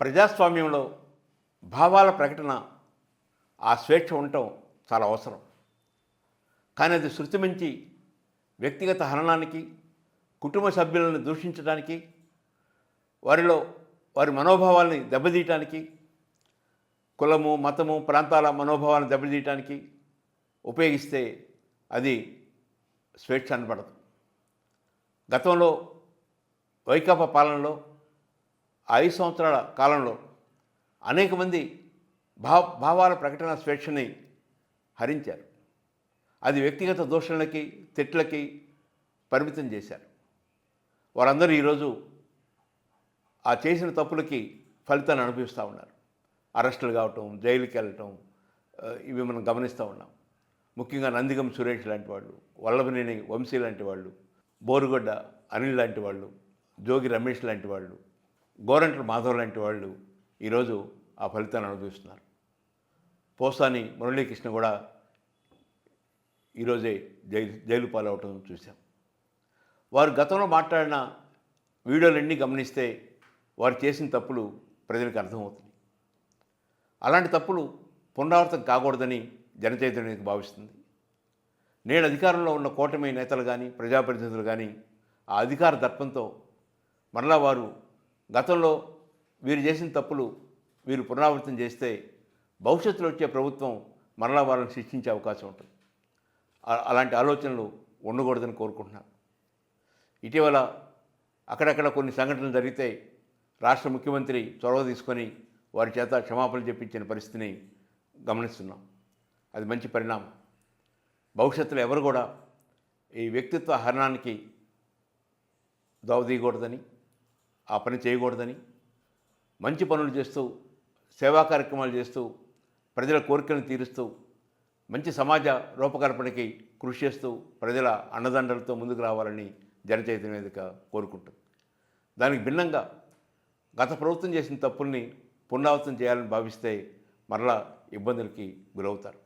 ప్రజాస్వామ్యంలో భావాల ప్రకటన ఆ స్వేచ్ఛ ఉండటం చాలా అవసరం. కానీ అది శృతి మించి వ్యక్తిగత హననానికి కుటుంబ సభ్యులను దూషించడానికి వారిలో వారి మనోభావాల్ని దెబ్బతీయటానికి కులము మతము ప్రాంతాల మనోభావాలను దెబ్బతీయటానికి ఉపయోగిస్తే అది స్వేచ్ఛ అనబడదు. గతంలో వైకాపా పాలనలో ఐదు సంవత్సరాల కాలంలో అనేక మంది భావ భావాల ప్రకటన స్వేచ్ఛని హరించారు. అది వ్యక్తిగత దోషణలకి తిట్లకి పరిమితం చేశారు. వారందరూ ఈరోజు ఆ చేసిన తప్పులకి ఫలితాన్ని అనుభవిస్తూ ఉన్నారు. అరెస్టులు కావటం జైలుకి వెళ్ళటం ఇవి మనం గమనిస్తూ ఉన్నాం. ముఖ్యంగా నందిగం సురేష్ లాంటి వాళ్ళు వల్లభనేని వంశీ లాంటి వాళ్ళు బోరుగొడ్డ అనిల్ లాంటి వాళ్ళు జోగి రమేష్ లాంటి వాళ్ళు గోరంట్ల మాధవ్ లాంటి వాళ్ళు ఈరోజు ఆ ఫలితాన్ని అనుభవిస్తున్నారు. పోసాని మురళీకృష్ణ కూడా ఈరోజే జైలు జైలు పాలవటం చూసాం వారు గతంలో మాట్లాడిన వీడియోలన్నీ గమనిస్తే వారు చేసిన తప్పులు ప్రజలకు అర్థమవుతుంది అలాంటి తప్పులు పునరావృతం కాకూడదని జనచైతన్యం భావిస్తుంది. నేడు అధికారంలో ఉన్న కూటమి నేతలు కానీ ప్రజాప్రతినిధులు కానీ ఆ అధికార దర్పంతో మరలా వారు గతంలో వీరు చేసిన తప్పులు వీరు పునరావృతం చేస్తే భవిష్యత్తులో వచ్చే ప్రభుత్వం మరలా వారిని శిక్షించే అవకాశం ఉంటుంది. అలాంటి ఆలోచనలు ఉండకూడదని కోరుకుంటున్నాను. ఇటీవల అక్కడక్కడ కొన్ని సంఘటనలు జరిగితే రాష్ట్ర ముఖ్యమంత్రి చొరవ తీసుకొని వారి చేత క్షమాపణలు చెప్పించిన పరిస్థితిని గమనిస్తున్నాం. అది మంచి పరిణామం. భవిష్యత్తులో ఎవరు కూడా ఈ వ్యక్తిత్వ హరణానికి దోవదీయకూడదని ఆ పని చేయకూడదని మంచి పనులు చేస్తూ సేవా కార్యక్రమాలు చేస్తూ ప్రజల కోరికలను తీరుస్తూ మంచి సమాజ రూపకల్పనకి కృషి చేస్తూ ప్రజల అండదండలతో ముందుకు రావాలని జనచైతన్య వేదిక కోరుకుంటుంది. దానికి భిన్నంగా గత ప్రభుత్వం చేసిన తప్పుల్ని పునరావృతం చేయాలని భావిస్తే మరలా ఇబ్బందులకి గురవుతారు.